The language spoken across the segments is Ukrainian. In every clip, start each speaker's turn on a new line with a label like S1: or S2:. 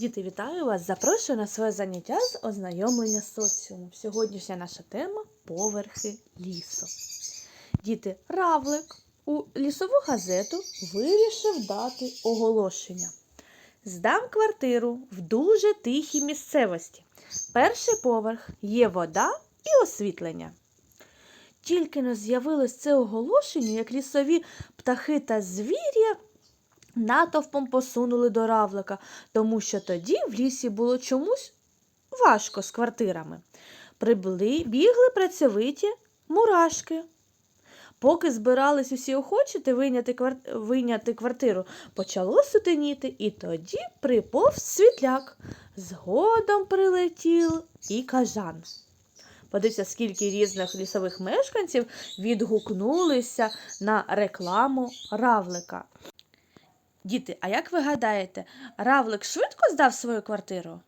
S1: Діти, вітаю вас! Запрошую на своє заняття з ознайомлення з соціумом. Сьогоднішня наша тема поверхи лісу. Діти, равлик у лісову газету вирішив дати оголошення. Здам квартиру в дуже тихій місцевості. Перший поверх є вода і освітлення. Тільки не з'явилось це оголошення, як лісові птахи та звір'я натовпом посунули до равлика, тому що тоді в лісі було чомусь важко з квартирами. Прибли, бігли працьовиті мурашки. Поки збирались усі охочити вийняти, квар... вийняти квартиру, почало сутеніти, і тоді приповз світляк. Згодом прилетів і кажан. Подивіться, скільки різних лісових мешканців відгукнулися на рекламу равлика. Діти, а як ви гадаєте, равлик швидко здав свою квартиру?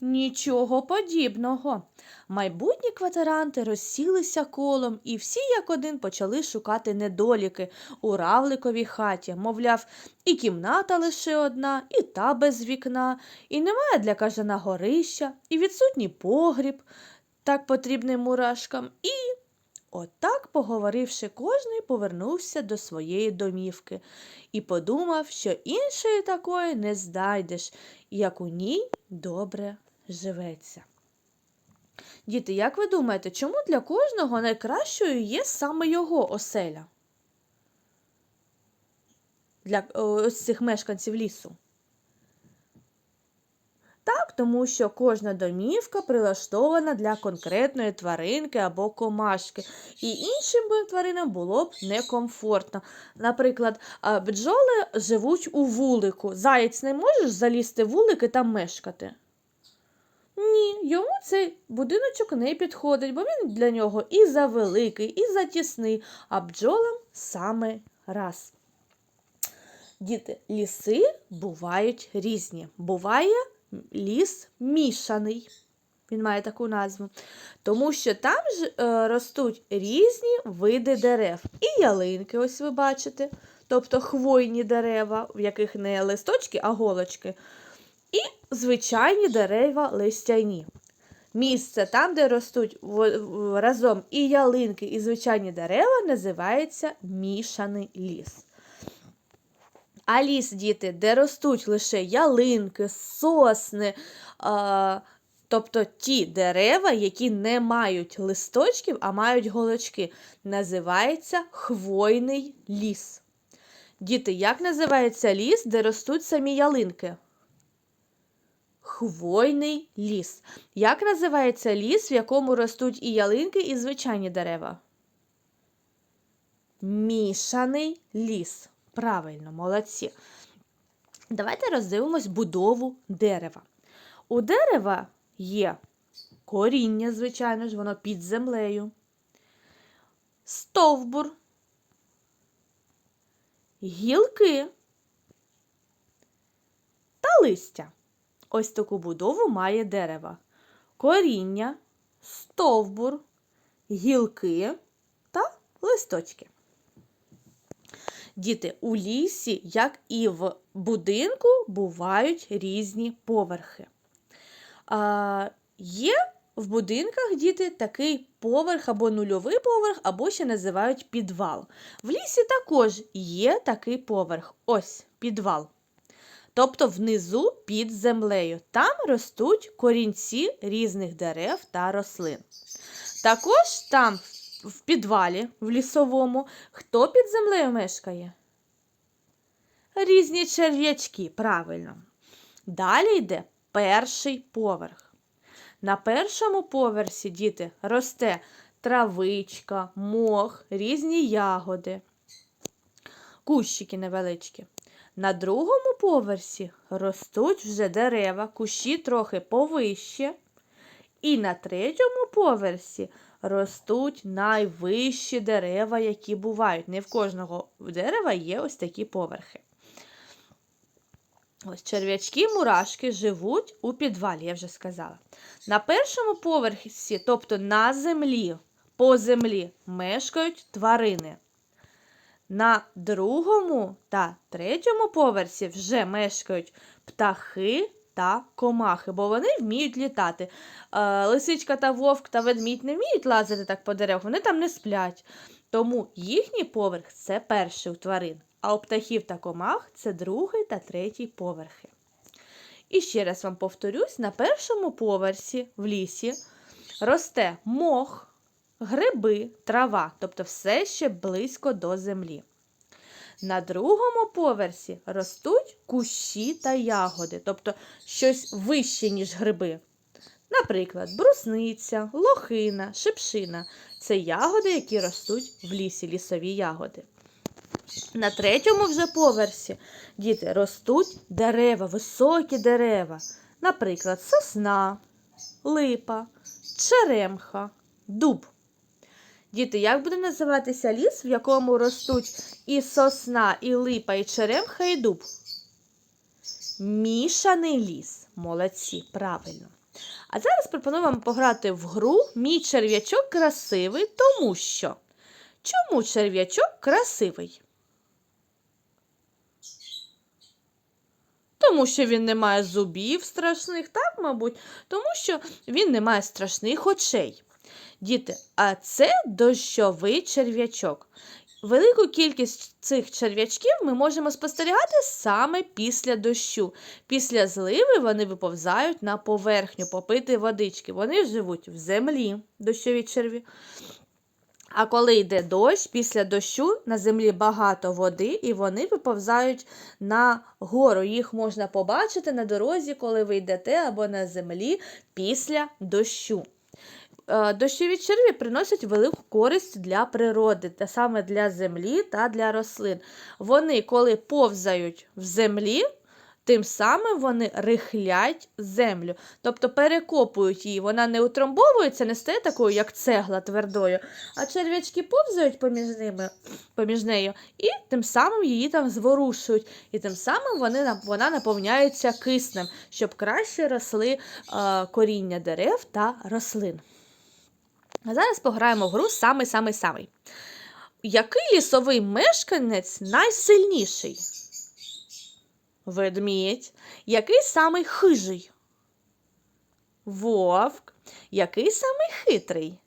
S1: Нічого подібного. Майбутні квартиранти розсілися колом, і всі як один почали шукати недоліки у равликовій хаті. Мовляв, і кімната лише одна, і та без вікна, і немає для кажана горища, і відсутній погріб, так потрібний мурашкам, і Отак, поговоривши, кожний повернувся до своєї домівки і подумав, що іншої такої не знайдеш, як у ній добре живеться. Діти, як ви думаєте, чому для кожного найкращою є саме його оселя? Для ось цих мешканців лісу? Так, тому що кожна домівка прилаштована для конкретної тваринки або комашки, і іншим тваринам було б некомфортно. Наприклад, бджоли живуть у вулику. Заєць не можеш залізти в вулик і там мешкати? Ні, йому цей будиночок не підходить, бо він для нього і завеликий, і затісний, а бджолам саме раз. Діти, ліси бувають різні. Буває ліс мішаний. Він має таку назву. Тому що там ж е, ростуть різні види дерев. І ялинки, ось ви бачите, тобто хвойні дерева, в яких не листочки, а голочки. І звичайні дерева листяні. Місце там, де ростуть разом і ялинки, і звичайні дерева, називається мішаний ліс. А ліс, діти, де ростуть лише ялинки, сосни, а, тобто ті дерева, які не мають листочків, а мають голочки, називається хвойний ліс. Діти, як називається ліс, де ростуть самі ялинки? Хвойний ліс. Як називається ліс, в якому ростуть і ялинки, і звичайні дерева? Мішаний ліс. Правильно, молодці. Давайте роздивимось будову дерева. У дерева є коріння, звичайно ж, воно під землею, стовбур, гілки та листя. Ось таку будову має дерево. Коріння, стовбур, гілки та листочки. Діти, у лісі, як і в будинку, бувають різні поверхи. А, є в будинках діти такий поверх або нульовий поверх, або ще називають підвал. В лісі також є такий поверх. Ось підвал. Тобто внизу під землею. Там ростуть корінці різних дерев та рослин. Також там в підвалі, в лісовому, хто під землею мешкає? Різні черв'ячки, правильно. Далі йде перший поверх. На першому поверсі, діти, росте травичка, мох, різні ягоди, кущики невеличкі. На другому поверсі ростуть вже дерева, кущі трохи повище. І на третьому поверсі ростуть найвищі дерева, які бувають. Не в кожного дерева є ось такі поверхи. Ось черв'ячки, мурашки живуть у підвалі, я вже сказала. На першому поверсі, тобто на землі, по землі, мешкають тварини. На другому та третьому поверсі вже мешкають птахи та комахи, бо вони вміють літати. Е, лисичка та вовк та ведмідь не вміють лазити так по деревах, вони там не сплять. Тому їхній поверх це перший у тварин, а у птахів та комах це другий та третій поверхи. І ще раз вам повторюсь: на першому поверсі в лісі росте мох, гриби, трава, тобто все ще близько до землі. На другому поверсі ростуть кущі та ягоди, тобто щось вище, ніж гриби. Наприклад, брусниця, лохина, шипшина це ягоди, які ростуть в лісі, лісові ягоди. На третьому вже поверсі діти ростуть дерева, високі дерева. Наприклад, сосна, липа, черемха, дуб. Діти, як буде називатися ліс, в якому ростуть і сосна, і липа, і черемха, і дуб? Мішаний ліс. Молодці, правильно. А зараз пропоную вам пограти в гру Мій черв'ячок красивий, тому що. Чому черв'ячок красивий? Тому що він не має зубів страшних, так, мабуть, тому що він не має страшних очей. Діти, а це дощовий черв'ячок. Велику кількість цих черв'ячків ми можемо спостерігати саме після дощу. Після зливи вони виповзають на поверхню попити водички. Вони живуть в землі, дощові черві. А коли йде дощ, після дощу на землі багато води, і вони виповзають на гору. Їх можна побачити на дорозі, коли ви йдете або на землі після дощу. Е, Дощові черві приносять велику користь для природи, та саме для землі та для рослин. Вони, коли повзають в землі, тим самим вони рихлять землю, тобто перекопують її. Вона не утрамбовується, не стає такою, як цегла твердою, а черв'ячки повзають поміж ними, поміж нею, і тим самим її там зворушують. І тим самим вони, вона наповняється киснем, щоб краще росли е, коріння дерев та рослин. А зараз пограємо в гру самий-самий-самий. Який лісовий мешканець найсильніший? Ведмідь. Який самий хижий? Вовк. Який самий хитрий?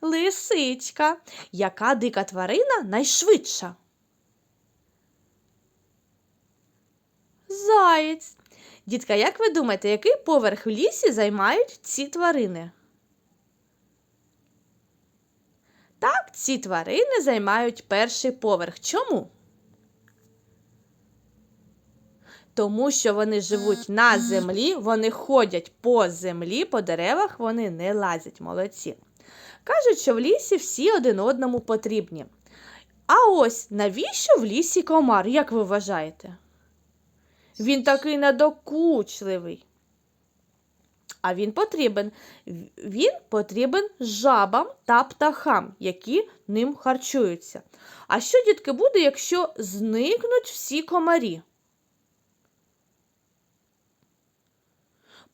S1: Лисичка. Яка дика тварина найшвидша? Заєць. Дітка, як ви думаєте, який поверх в лісі займають ці тварини? Так, ці тварини займають перший поверх. Чому? Тому що вони живуть на землі, вони ходять по землі, по деревах вони не лазять. Молодці. Кажуть, що в лісі всі один одному потрібні. А ось навіщо в лісі комар, як ви вважаєте? Він такий надокучливий. А він потрібен. Він потрібен жабам та птахам, які ним харчуються. А що, дітки, буде, якщо зникнуть всі комарі?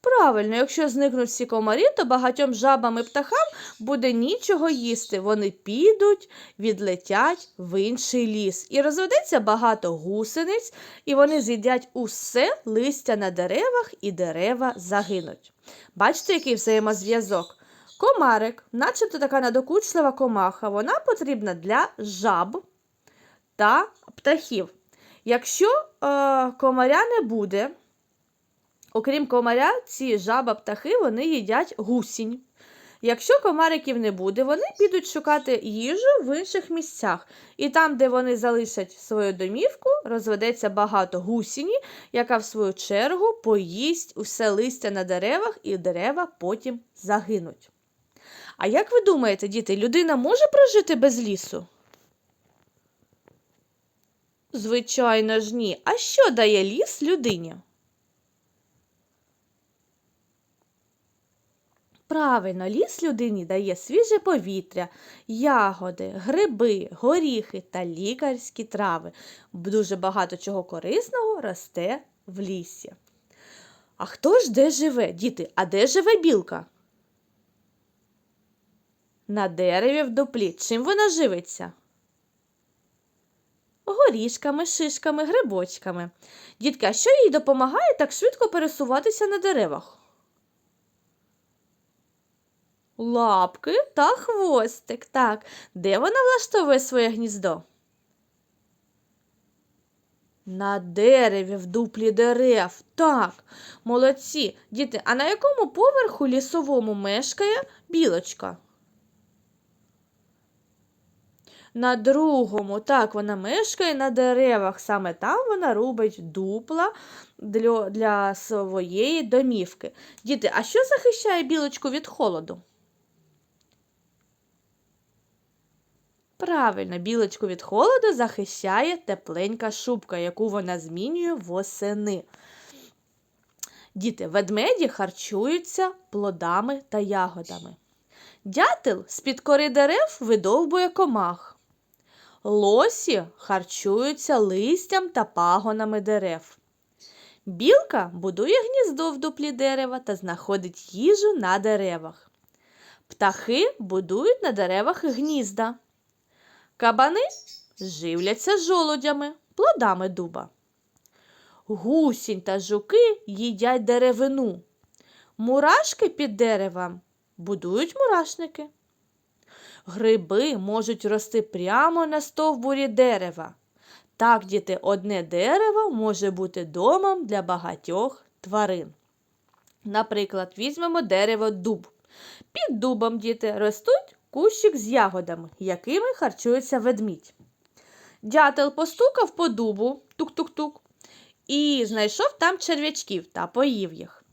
S1: Правильно, якщо зникнуть всі комарі, то багатьом жабам і птахам буде нічого їсти. Вони підуть, відлетять в інший ліс. І розведеться багато гусениць, і вони з'їдять усе листя на деревах, і дерева загинуть. Бачите, який взаємозв'язок? Комарик, начебто така надокучлива комаха, вона потрібна для жаб та птахів. Якщо е, комаря не буде, окрім комаря, ці жаба птахи вони їдять гусінь. Якщо комариків не буде, вони підуть шукати їжу в інших місцях. І там, де вони залишать свою домівку, розведеться багато гусіні, яка в свою чергу поїсть усе листя на деревах, і дерева потім загинуть. А як ви думаєте, діти, людина може прожити без лісу? Звичайно ж ні. А що дає ліс людині? Правильно, ліс людині дає свіже повітря, ягоди, гриби, горіхи та лікарські трави. Дуже багато чого корисного росте в лісі. А хто ж де живе, діти? А де живе білка? На дереві в дуплі. Чим вона живиться? горішками, шишками, грибочками. Дітки, а що їй допомагає так швидко пересуватися на деревах? Лапки та хвостик. Так, де вона влаштовує своє гніздо? На дереві, в дуплі дерев. Так, молодці. Діти, а на якому поверху лісовому мешкає білочка? На другому, так, вона мешкає на деревах. Саме там вона робить дупла для, для своєї домівки. Діти, а що захищає білочку від холоду? Правильно, білочку від холоду захищає тепленька шубка, яку вона змінює восени. Діти, ведмеді харчуються плодами та ягодами. Дятел з-під кори дерев видовбує комах. Лосі харчуються листям та пагонами дерев. Білка будує гніздо в дуплі дерева та знаходить їжу на деревах. Птахи будують на деревах гнізда. Кабани живляться жолудями, плодами дуба. Гусінь та жуки їдять деревину. Мурашки під деревом будують мурашники. Гриби можуть рости прямо на стовбурі дерева. Так, діти, одне дерево може бути домом для багатьох тварин. Наприклад, візьмемо дерево дуб. Під дубом діти ростуть кущик з ягодами, якими харчується ведмідь. Дятел постукав по дубу тук-тук-тук і знайшов там черв'ячків та поїв їх.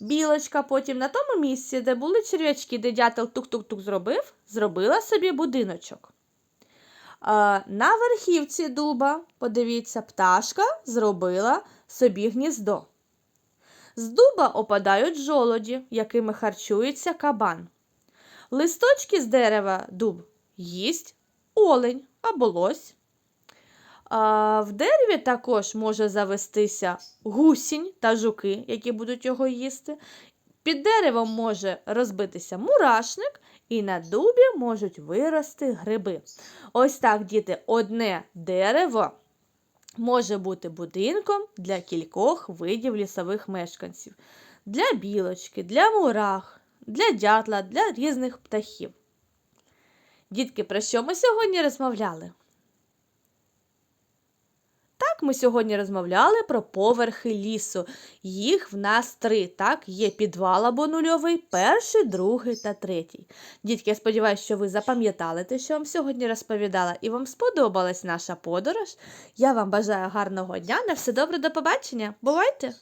S1: Білочка потім на тому місці, де були черв'ячки, де дятел тук-тук-тук зробив, зробила собі будиночок. На верхівці дуба, подивіться, пташка зробила собі гніздо. З дуба опадають жолоді, якими харчується кабан. Листочки з дерева дуб їсть олень або лось. А в дереві також може завестися гусінь та жуки, які будуть його їсти. Під деревом може розбитися мурашник, і на дубі можуть вирости гриби. Ось так, діти, одне дерево може бути будинком для кількох видів лісових мешканців. Для білочки, для мурах, для дятла, для різних птахів. Дітки, про що ми сьогодні розмовляли? Так, ми сьогодні розмовляли про поверхи лісу. Їх в нас три. Так, є підвал або нульовий, перший, другий та третій. Дітки, я сподіваюся, що ви запам'ятали те, що вам сьогодні розповідала, і вам сподобалась наша подорож. Я вам бажаю гарного дня. На все добре, до побачення. Бувайте!